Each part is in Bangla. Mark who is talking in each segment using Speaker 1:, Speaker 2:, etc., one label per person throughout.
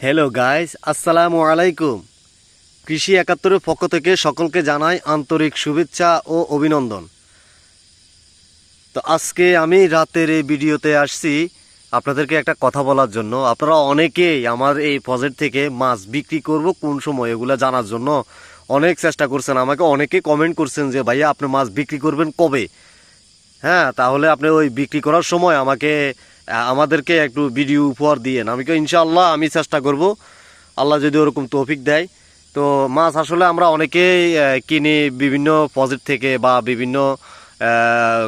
Speaker 1: হ্যালো গাইস আসসালামু আলাইকুম কৃষি একাত্তরের পক্ষ থেকে সকলকে জানাই আন্তরিক শুভেচ্ছা ও অভিনন্দন। তো আজকে আমি রাতের এই ভিডিওতে আসছি আপনাদেরকে একটা কথা বলার জন্য। আপনারা অনেকেই আমার এই প্রজেক্ট থেকে মাছ বিক্রি করব কোন সময় এগুলো জানার জন্য অনেক চেষ্টা করছেন। আমাকে অনেকে কমেন্ট করছেন যে, ভাইয়া, আপনি মাছ বিক্রি করবেন কবে? হ্যাঁ তাহলে আপনি ওই বিক্রি করার সময় আমাকে আমাদেরকে একটু ভিডিও উপহার দিয়েন। আমি ইনশাআল্লাহ আমি চেষ্টা করব। আল্লাহ যদি ওরকম তৌফিক দেয়। তো মাছ আসলে আমরা অনেকেই কিনি বিভিন্ন প্রজেক্ট থেকে বা বিভিন্ন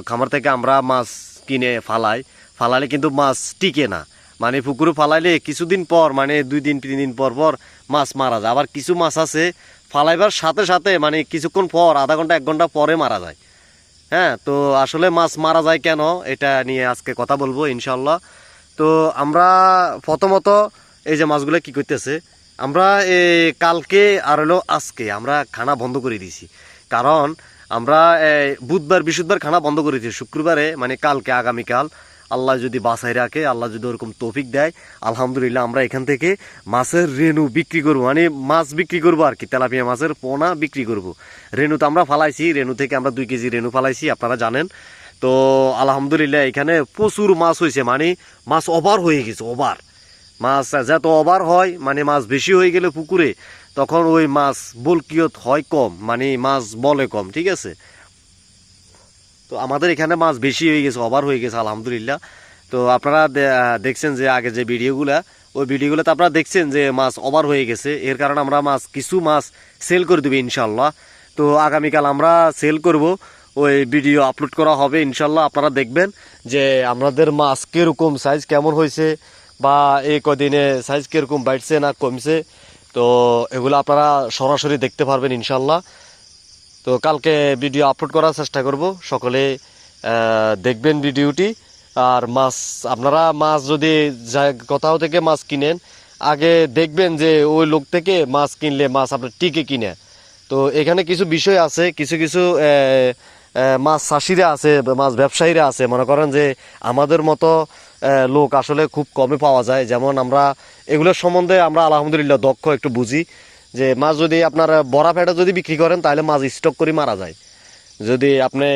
Speaker 1: খামার থেকে আমরা মাছ কিনে ফালাই। ফালালে কিন্তু মাছ টিকে না। মানে পুকুরে ফালাইলে কিছুদিন পর মানে দুই দিন, তিন দিন পর পর মাছ মারা যায়। আবার কিছু মাছ আছে, ফালাইবার সাথে সাথে মানে কিছুক্ষণ পর, আধা ঘণ্টা, এক ঘণ্টা পরে মারা যায়। হ্যাঁ তো আসলে মাছ মারা যায় কেন? এটা নিয়ে আজকে কথা বলব ইনশাল্লাহ তো আমরা প্রথমত এই যে মাছগুলো কি করতেছে, আমরা এই কালকে আর হলো আজকে আমরা খানা বন্ধ করে দিয়েছি। কারণ আমরা বুধবার, বৃহস্পতিবার খানা বন্ধ করে দিয়েছি, শুক্রবারে মানে কালকে, আগামীকাল। আল্লাহ যদি বাসায় রাখে, আল্লাহ যদি ওরকম তৌফিক দেয়, আলহামদুলিল্লাহ আমরা এখান থেকে মাছের রেনু বিক্রি করব। মানে মাছ বিক্রি করব আর কি, তেলাপিয়া মাছের পোনা বিক্রি করব। রেনু তো আমরা ফালাইছি রেনু থেকে আমরা দুই কেজি রেনু ফালাইছি, আপনারা জানেন। তো আলহামদুলিল্লাহ এখানে প্রচুর মাছ হয়েছে মানে মাছ ওভার হয়ে গেছে, ওভার। মাছ যত ওভার হয় মানে মাছ বেশি হয়ে গেলে পুকুরে, তখন ওই মাছ বলকিয়ত হয় কম মানে মাছ বলে কম, ঠিক আছে? তো আমাদের এখানে মাছ বেশি হয়ে গেছে ওভার হয়ে গেছে, আলহামদুলিল্লাহ। তো আপনারা দেখছেন যে আগে যে ভিডিওগুলা, ওই ভিডিওগুলোতে আপনারা দেখছেন যে মাছ ওভার হয়ে গেছে। এর কারণে আমরা মাছ, কিছু মাছ সেল করে দেবো ইনশাল্লাহ তো আগামীকাল আমরা সেল করব, ওই ভিডিও আপলোড করা হবে ইনশাল্লাহ আপনারা দেখবেন যে আমাদের মাছ কীরকম সাইজ কেমন হয়েছে, বা এই কদিনে সাইজ কীরকম বাড়ছে না কমছে। তো এগুলো আপনারা সরাসরি দেখতে পারবেন ইনশাল্লাহ তো কালকে ভিডিও আপলোড করার চেষ্টা করব। সকলে দেখবেন ভিডিওটি। আর মাছ, আপনারা মাছ যদি কোথাও থেকে মাছ কিনেন, আগে দেখবেন যে ওই লোক থেকে মাছ কিনলে মাছ আপনার টিকে কিনে। তো এখানে কিছু বিষয় আছে, কিছু কিছু মাছ চাষিরা আছে, মাছ ব্যবসায়ীরা আছে। মনে করেন যে আমাদের মতো লোক আসলে খুব কমে পাওয়া যায়। যেমন আমরা এগুলোর সম্বন্ধে আমরা আলহামদুলিল্লাহ দক্ষ, একটু বুঝি। যে মাছ যদি আপনার বড়া ফেটা যদি বিক্রি করেন, তাহলে মাছ স্টক করে মারা যায়। যদি আপনি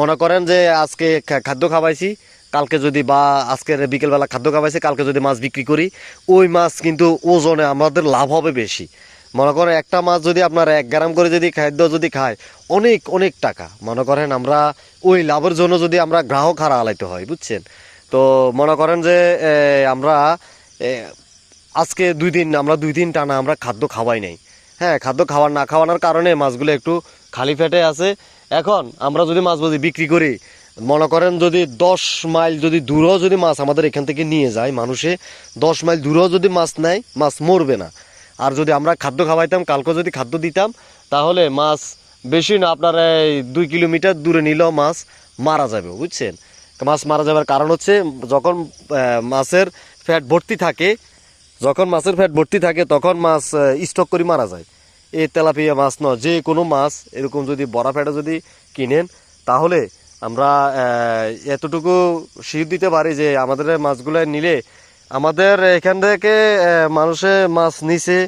Speaker 1: মনে করেন যে আজকে খাদ্য খাওয়াইছি, কালকে যদি বা আজকের বিকেলবেলা খাদ্য খাওয়াইছি, কালকে যদি মাছ বিক্রি করি, ওই মাছ কিন্তু ওজনে আমাদের লাভ হবে বেশি। মনে করেন একটা মাছ যদি আপনার এক গ্রাম করে যদি খাদ্য যদি খায়, অনেক অনেক টাকা। মনে করেন আমরা ওই লাভের জন্য যদি আমরা গ্রাহক হারা আলাইতে হয়, বুঝছেন? তো মনে করেন যে আমরা আজকে দুই দিন আমরা দুই দিন টানা আমরা খাদ্য খাওয়াই নাই। হ্যাঁ খাদ্য খাওয়ার না খাওয়ানোর কারণে মাছগুলো একটু খালি ফেটে আছে। এখন আমরা যদি মাছ যদি বিক্রি করি, মনে করেন যদি দশ মাইল যদি দূরেও যদি মাছ আমাদের এখান থেকে নিয়ে যায় মানুষে, দশ মাইল দূরেও যদি মাছ নেয়, মাছ মরবে না। আর যদি আমরা খাদ্য খাওয়াইতাম কালকে যদি খাদ্য দিতাম, তাহলে মাছ বেশি না, আপনার এই দুই কিলোমিটার দূরে নিলেও মাছ মারা যাবে, বুঝছেন? মাছ মারা যাবার কারণ হচ্ছে যখন মাছের ফ্যাট ভর্তি থাকে যখন মাছের ফ্যাট ভর্তি থাকে, তখন মাছ স্টক করে মারা যায়। এই তেলাপিয়া মাছ ন যে কোনো মাছ, এরকম যদি বড়া ফ্যাটে যদি কিনেন, তাহলে আমরা এতটুকু শির দিতে পারি যে আমাদের মাছগুলো নিলে আমাদের এখান থেকে মানুষে মাছ নিছে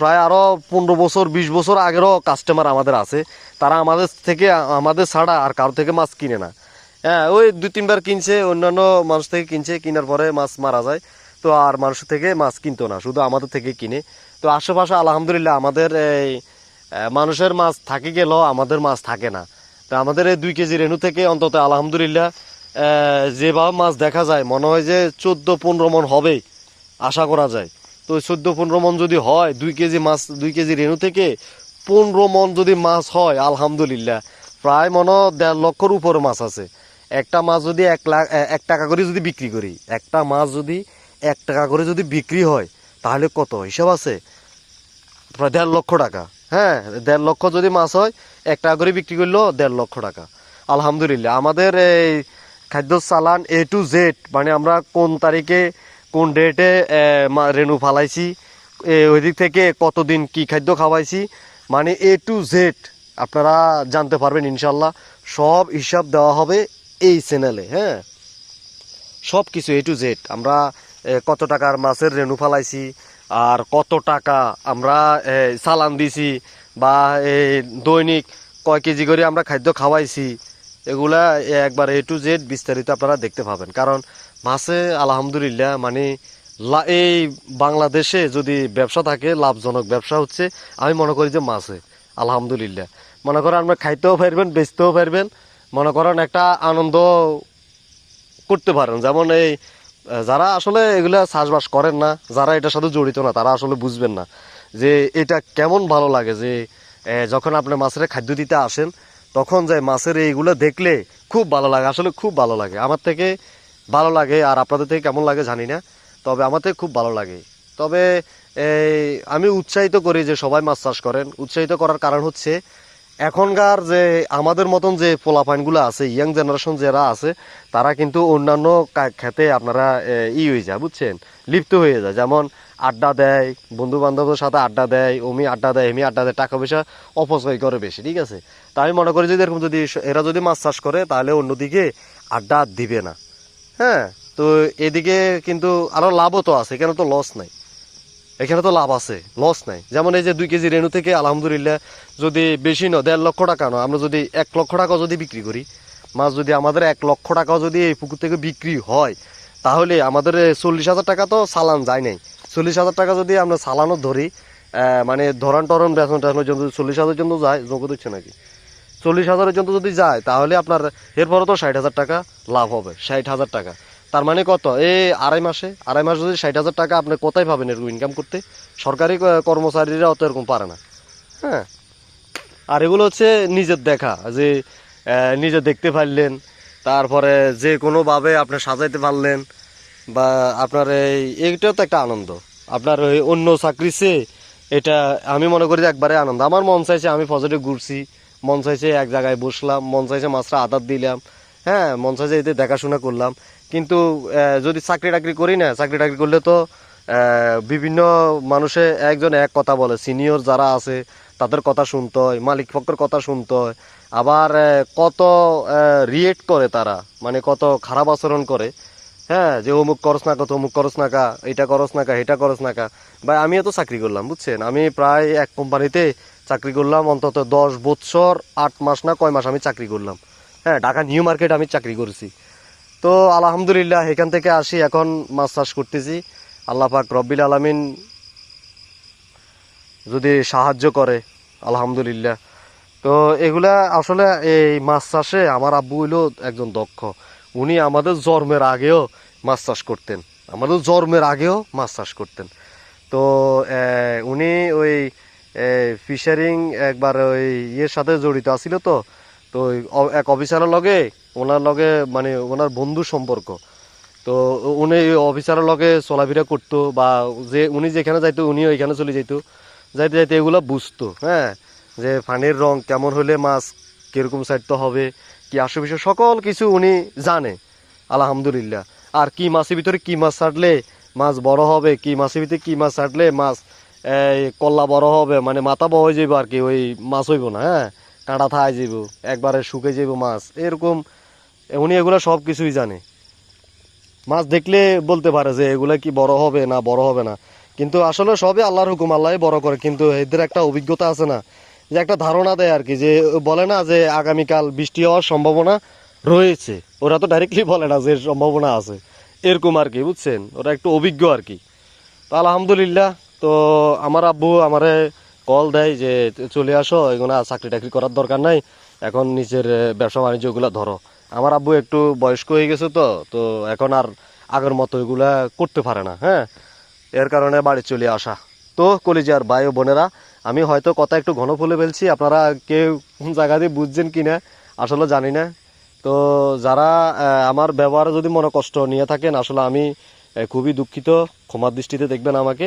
Speaker 1: প্রায় আরও পনেরো বছর, বিশ বছর আগেরও কাস্টমার আমাদের আছে। তারা আমাদের থেকে, আমাদের ছাড়া আর কারও থেকে মাছ কিনে না। হ্যাঁ ওই দুই তিনবার কিনছে, অন্যান্য মানুষ থেকে কিনছে, কেনার পরে মাছ মারা যায়। তো আর মানুষ থেকে মাছ কিনতো না, শুধু আমাদের থেকে কিনে। তো আশেপাশে আলহামদুলিল্লাহ আমাদের এই মানুষের মাছ থাকে গেলেও আমাদের মাছ থাকে না। তো আমাদের এই দুই কেজি রেণু থেকে অন্তত আলহামদুলিল্লাহ যেভাবে মাছ দেখা যায়, মনে হয় যে চোদ্দ পনেরো মন হবে, আশা করা যায়। তো চোদ্দ পনেরো মন যদি হয়, দুই কেজি মাছ, দুই কেজি রেণু থেকে পনেরো মন যদি মাছ হয়, আলহামদুলিল্লাহ, প্রায় মনে দেড় লক্ষর উপরে মাছ আছে। একটা মাছ যদি এক লাখ এক টাকা করে যদি বিক্রি করি, একটা মাছ যদি এক টাকা করে যদি বিক্রি হয়, তাহলে কত? হিসাব আছে? প্রায় দেড় লক্ষ টাকা। হ্যাঁ দেড় লক্ষ যদি মাছ হয়, এক টাকা করে বিক্রি করলেও দেড় লক্ষ টাকা। আলহামদুলিল্লাহ। আমাদের এই খাদ্য চালান এ টু জেড মানে আমরা কোন তারিখে, কোন ডেটে রেনু ফালাইছি ওই দিক থেকে কতদিন কি খাদ্য খাওয়াইছি মানে এ টু জেড আপনারা জানতে পারবেন ইনশাল্লাহ সব হিসাব দেওয়া হবে এই চ্যানেলে হ্যাঁ। সব কিছু এ টু জেড আমরা কত টাকার মাছের রেণু ফালাইছি, আর কত টাকা আমরা সালান দিছি, বা এই দৈনিক কয় কেজি করে আমরা খাদ্য খাওয়াইছি, এগুলা একবার এ টু জেড বিস্তারিত আপনারা দেখতে পাবেন। কারণ মাছে আলহামদুলিল্লাহ মানে এই বাংলাদেশে যদি ব্যবসা থাকে, লাভজনক ব্যবসা হচ্ছে, আমি মনে করি যে মাছে, আলহামদুলিল্লাহ। মনে করেন আমরা খাইতেও পারবেন, বেচতেও পারবেন, মনে করেন একটা আনন্দ করতে পারেন। যেমন এই যারা আসলে এগুলা চাষবাস করেন না, যারা এটার সাথে জড়িত না, তারা আসলে বুঝবেন না যে এটা কেমন ভালো লাগে যে যখন আপনি মাছের খাদ্য দিতে আসেন, তখন যে মাছের এইগুলো দেখলে খুব ভালো লাগে, আসলে খুব ভালো লাগে। আমার থেকে ভালো লাগে আর আপনাদের থেকে কেমন লাগে জানি না, তবে আমার থেকে খুব ভালো লাগে। তবে আমি উৎসাহিত করি যে সবাই মাছ চাষ করেন। উৎসাহিত করার কারণ হচ্ছে এখনকার যে আমাদের মতন যে পোলাপাইনগুলো আছে ইয়াং জেনারেশন যারা আছে, তারা কিন্তু অন্যান্য খেতে আপনারা ই হয়ে যায়, বুঝছেন? লিপ্ত হয়ে যায়। যেমন আড্ডা দেয় বন্ধু বান্ধবের সাথে আড্ডা দেয়, অমি আড্ডা দেয়, এমি আড্ডা দেয়, টাকা পয়সা অপচয় করে বেশি, ঠিক আছে? তা আমি মনে করি যদি এরকম যদি এরা যদি মাছ চাষ করে, তাহলে অন্যদিকে আড্ডা দিবে না। হ্যাঁ? তো এদিকে কিন্তু আরও লাভও তো আছে, কেন তো লস নাই। এখানে তো লাভ আছে লস নাই। যেমন এই যে দুই কেজি রেণু থেকে, আলহামদুলিল্লাহ, যদি বেশি নয়, দেড় লক্ষ টাকা নয়, আমরা যদি এক লক্ষ টাকা যদি বিক্রি করি, মাছ যদি আমাদের এক লক্ষ টাকা যদি এই পুকুর থেকে বিক্রি হয়, তাহলে আমাদের চল্লিশ হাজার টাকা তো সালান যায় নাই। চল্লিশ হাজার টাকা যদি আমরা সালানও ধরি মানে ধরান টরন বেতন টেতন জন্য চল্লিশ হাজার জন্য যায় যোগ্য দিচ্ছে নাকি? চল্লিশ হাজারের জন্য যদি যায়, তাহলে আপনার এরপরে তো ষাট হাজার টাকা লাভ হবে, ষাট হাজার টাকা। তার মানে কত? এই আড়াই মাসে? আড়াই মাসে যদি ষাট হাজার টাকা আপনি কোথায় পাবেন এরকম ইনকাম করতে? সরকারি কর্মচারীরা অত এরকম পারে না। হ্যাঁ? আর এগুলো হচ্ছে নিজের দেখা, যে নিজে দেখতে পারলেন, তারপরে যে কোনোভাবে আপনি সাজাইতে পারলেন, বা আপনার এই, এইটাও তো একটা আনন্দ। আপনার ওই অন্য চাকরি চেয়ে এটা আমি মনে করি একবারে আনন্দ। আমার মন চাইছে আমি ফজরে ঘুরছি, মন চাইছে এক জায়গায় বসলাম, মন চাইছে মাছটা আদার দিলাম হ্যাঁ মন চাইছে এতে দেখাশোনা করলাম। কিন্তু যদি চাকরি টাকরি করি না চাকরি টাকরি করলে তো বিভিন্ন মানুষে একজন এক কথা বলে সিনিয়র যারা আছে, তাদের কথা শুনতে হয়, মালিক পক্ষের কথা শুনতে হয়, আবার কত রিয়েক্ট করে তারা মানে কত খারাপ আচরণ করে হ্যাঁ যে অমুক করস না কত অমুক করস না কা এটা করস না কা এটা করস না কা, ভাই, আমিও তো চাকরি করলাম, বুঝছেন? আমি প্রায় এক কোম্পানিতে চাকরি করলাম, অন্তত দশ বছর, আট মাস না কয় মাস আমি চাকরি করলাম হ্যাঁ ঢাকা নিউ মার্কেট আমি চাকরি করেছি। তো আলহামদুলিল্লাহ, এখান থেকে আসি, এখন মাছ চাষ করতেছি। আল্লাহ পাক রব্বিল আলমিন যদি সাহায্য করে, আলহামদুলিল্লাহ। তো এগুলা আসলে এই মাছ চাষে আমার আব্বু হইল একজন দক্ষ। উনি আমাদের জন্মের আগেও মাছ চাষ করতেন। আমাদের জন্মের আগেও মাছ চাষ করতেন। তো উনি ওই ফিশারিং একবার ওই ইয়ের সাথে জড়িত আছিল তো তো এক অফিসারের লগে, ওনার লগে মানে ওনার বন্ধু সম্পর্ক। তো উনি অফিসারের লগে চলাফেরা করতো বা যে উনি যেখানে যাইতো উনি ওইখানে চলে যাইতো। যাইতে যাইতে এগুলো বুঝতো হ্যাঁ? যে পানির রং কেমন হলে মাছ কীরকম সাইডতে হবে, কি বিষয় সকল কিছু উনি জানে, আলহামদুলিল্লাহ। আর কি মাছের ভিতরে কি মাছ ছাড়লে মাছ বড় হবে, কি মাছের ভিতরে কি মাছ ছাড়লে মাছ কল্লা বড় হবে মানে মাথা বড় হয়ে যাবে আর কি, ওই মাছ হইব না হ্যাঁ? কাঁটা থাই যাইব, একবারে শুকে যাইব মাছ। এরকম, উনি এগুলো সব কিছুই জানে। মাছ দেখলে বলতে পারে যে এগুলা কি বড় হবে না বড় হবে না। কিন্তু আসলে সবই আল্লাহর হুকুম আল্লাহ বড় করে। কিন্তু এদের একটা অভিজ্ঞতা আছে না, যে একটা ধারণা দেয় আর কি, যে বলে না যে আগামীকাল বৃষ্টি হওয়ার সম্ভাবনা রয়েছে। ওরা তো ডাইরেক্টলি বলে না যে সম্ভাবনা আছে। এরকম আর কি, বুঝছেন? ওরা একটু অভিজ্ঞ আর কি। তো আলহামদুলিল্লাহ, তো আমার আব্বু আমারে কল দেয় যে, চলে আসো, এগুলো চাকরি টাকরি করার দরকার নাই। এখন নিজের ব্যবসা বাণিজ্যগুলো ধরো। আমার আব্বু একটু বয়স্ক হয়ে গেছে তো তো এখন আর আগের মতো এগুলা করতে পারে না হ্যাঁ? এর কারণে বাড়ি চলে আসা। তো কলিজার ভাই ও বোনেরা, আমি হয়তো কথা একটু ঘন ফুলে ফেলছি, আপনারা কেউ কোন জায়গা দিয়ে বুঝছেন কি না আসলে জানি না। তো যারা আমার ব্যবহারে যদি মনে কষ্ট নিয়ে থাকেন, আসলে আমি খুবই দুঃখিত। ক্ষমার দৃষ্টিতে দেখবেন আমাকে।